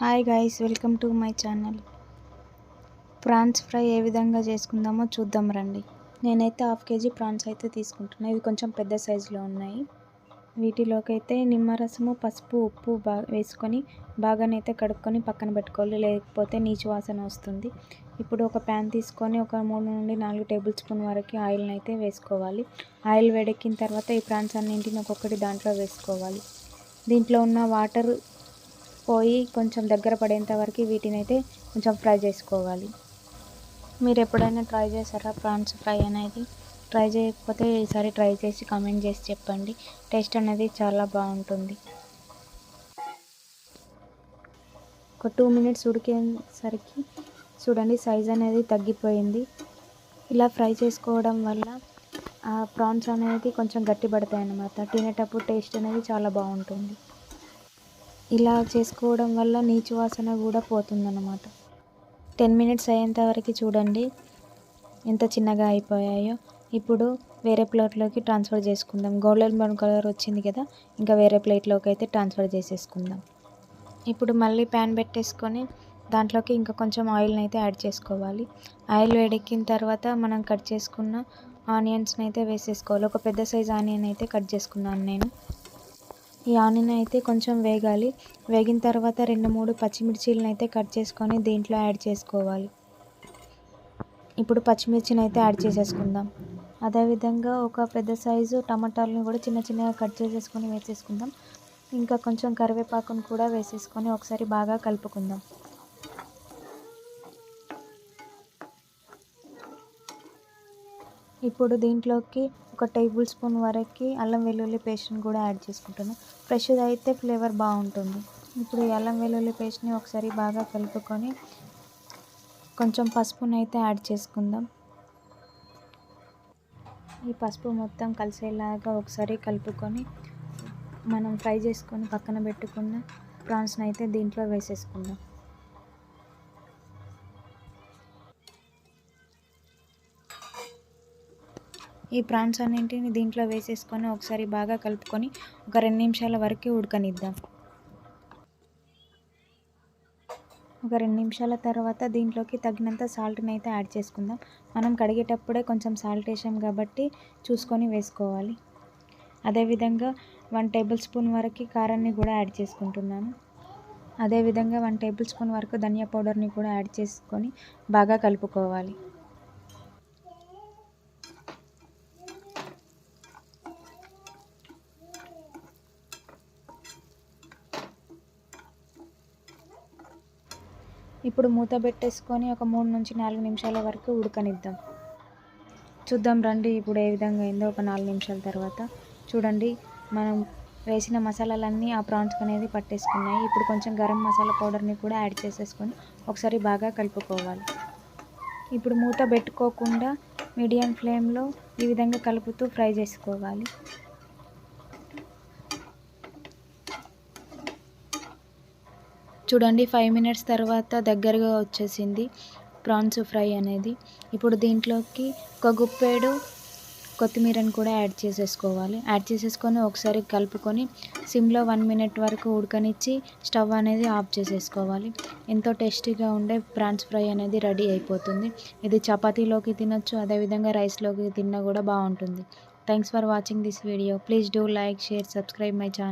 Hi guys welcome to my channel. Prawns fry ఏ విధంగా చేసుకుందామో చూద్దాం రండి. నేనైతే హాఫ్ కేజీ ప్రాన్స్ అయితే తీసుకుంటున్నాను ఇవి కొంచెం పెద్ద సైజులో ఉన్నాయి. వీటిలోకి అయితే నిమ్మరసము పసుపు ఉప్పు బాగా వేసుకొని బాగానైతే కడుక్కొని పక్కన పెట్టుకోవాలి. లేకపోతే నీచు వాసన వస్తుంది. ఇప్పుడు ఒక ప్యాన్ తీసుకొని ఒక మూడు నుండి నాలుగు టేబుల్ స్పూన్ వరకు ఆయిల్ని అయితే వేసుకోవాలి. ఆయిల్ వేడెక్కిన తర్వాత ఈ ప్రాన్స్ అన్నింటిని ఒక్కొక్కటి దాంట్లో వేసుకోవాలి. దీంట్లో ఉన్న వాటర్ పోయి కొంచెం దగ్గర పడేంత వరకు వీటిని అయితే కొంచెం ఫ్రై చేసుకోవాలి. మీరు ఎప్పుడైనా ట్రై చేశారా ప్రాన్స్ ఫ్రై అనేది? ట్రై చేయకపోతే ఈసారి ట్రై చేసి కామెంట్ చేసి చెప్పండి. టేస్ట్ అనేది చాలా బాగుంటుంది. ఒక టూ మినిట్స్ ఉడికేసరికి చూడండి సైజ్ అనేది తగ్గిపోయింది. ఇలా ఫ్రై చేసుకోవడం వల్ల ఆ ప్రాన్స్ అనేది కొంచెం గట్టి పడతాయి అన్నమాట తినేటప్పుడు టేస్ట్ అనేది చాలా బాగుంటుంది. ఇలా చేసుకోవడం వల్ల నీచు వాసన కూడా పోతుందన్నమాట. టెన్ మినిట్స్ అయ్యేంత వరకు చూడండి ఎంత చిన్నగా అయిపోయాయో. ఇప్పుడు వేరే ప్లేట్లోకి ట్రాన్స్ఫర్ చేసుకుందాం. గోల్డెన్ బ్రౌన్ కలర్ వచ్చింది కదా ఇంకా వేరే ప్లేట్లోకి అయితే ట్రాన్స్ఫర్ చేసేసుకుందాం. ఇప్పుడు మళ్ళీ ప్యాన్ పెట్టేసుకొని దాంట్లోకి ఇంకా కొంచెం ఆయిల్ని అయితే యాడ్ చేసుకోవాలి. ఆయిల్ వేడెక్కిన తర్వాత మనం కట్ చేసుకున్న ఆనియన్స్ని అయితే వేసేసుకోవాలి. ఒక పెద్ద సైజ్ ఆనియన్ అయితే కట్ చేసుకున్నాను నేను. ఈ ఆనియన్ అయితే కొంచెం వేగాలి. వేగిన తర్వాత రెండు మూడు పచ్చిమిర్చీలను అయితే కట్ చేసుకొని దీంట్లో యాడ్ చేసుకోవాలి. ఇప్పుడు పచ్చిమిర్చిని అయితే యాడ్ చేసేసుకుందాం. అదేవిధంగా ఒక పెద్ద సైజు టమాటాలను కూడా చిన్న చిన్నగా కట్ చేసేసుకొని వేసేసుకుందాం. ఇంకా కొంచెం కరివేపాకును కూడా వేసేసుకొని ఒకసారి బాగా కలుపుకుందాం. ఇప్పుడు దీంట్లోకి ఒక టేబుల్ స్పూన్ వరకు అల్లం వెల్లుల్లి పేస్ట్ని కూడా యాడ్ చేసుకుంటాను ఫ్రెష్ది అయితే ఫ్లేవర్ బాగుంటుంది. ఇప్పుడు ఈ అల్లం వెల్లుల్లి పేస్ట్ని ఒకసారి బాగా కలుపుకొని కొంచెం పసుపుని అయితే యాడ్ చేసుకుందాం. ఈ పసుపు మొత్తం కలిసేలాగా ఒకసారి కలుపుకొని మనం ఫ్రై చేసుకొని పక్కన పెట్టుకున్న ప్రాన్స్ని అయితే దీంట్లో వేసేసుకుందాం. ఈ ప్రాన్స్ అన్నింటిని దీంట్లో వేసేసుకొని ఒకసారి బాగా కలుపుకొని ఒక రెండు నిమిషాల వరకు ఉడకనిద్దాం. ఒక రెండు నిమిషాల తర్వాత దీంట్లోకి తగినంత సాల్ట్ని అయితే యాడ్ చేసుకుందాం. మనం కడిగేటప్పుడే కొంచెం సాల్ట్ వేసాం కాబట్టి చూసుకొని వేసుకోవాలి. అదేవిధంగా వన్ టేబుల్ స్పూన్ వరకు కారాన్ని కూడా యాడ్ చేసుకుంటున్నాను. అదేవిధంగా వన్ టేబుల్ స్పూన్ వరకు ధనియా పౌడర్ని కూడా యాడ్ చేసుకొని బాగా కలుపుకోవాలి. ఇప్పుడు మూత పెట్టేసుకొని ఒక మూడు నుంచి నాలుగు నిమిషాల వరకు ఉడకనిద్దాం. చూద్దాం రండి ఇప్పుడు ఏ విధంగా అయిందో ఒక నాలుగు నిమిషాల తర్వాత. చూడండి మనం వేసిన మసాలాలన్నీ ఆ ప్రాన్స్ అనేది పట్టేసుకున్నాయి. ఇప్పుడు కొంచెం గరం మసాలా పౌడర్ని కూడా యాడ్ చేసేసుకొని ఒకసారి బాగా కలుపుకోవాలి. ఇప్పుడు మూత పెట్టుకోకుండా మీడియం ఫ్లేమ్లో ఈ విధంగా కలుపుతూ ఫ్రై చేసుకోవాలి. చూడండి ఫైవ్ మినిట్స్ తర్వాత దగ్గరగా వచ్చేసింది ప్రాన్స్ ఫ్రై అనేది. ఇప్పుడు దీంట్లోకి ఒక గుప్పేడు కొత్తిమీరని కూడా యాడ్ చేసేసుకోవాలి. యాడ్ చేసేసుకొని ఒకసారి కలుపుకొని సిమ్లో వన్ మినిట్ వరకు ఉడకనిచ్చి స్టవ్ అనేది ఆఫ్ చేసేసుకోవాలి. ఎంతో టేస్టీగా ఉండే ప్రాన్స్ ఫ్రై అనేది రెడీ అయిపోతుంది. ఇది చపాతీలోకి తినొచ్చు అదేవిధంగా రైస్లోకి తిన్నా కూడా బాగుంటుంది. Thanks for watching this video please do like share subscribe my channel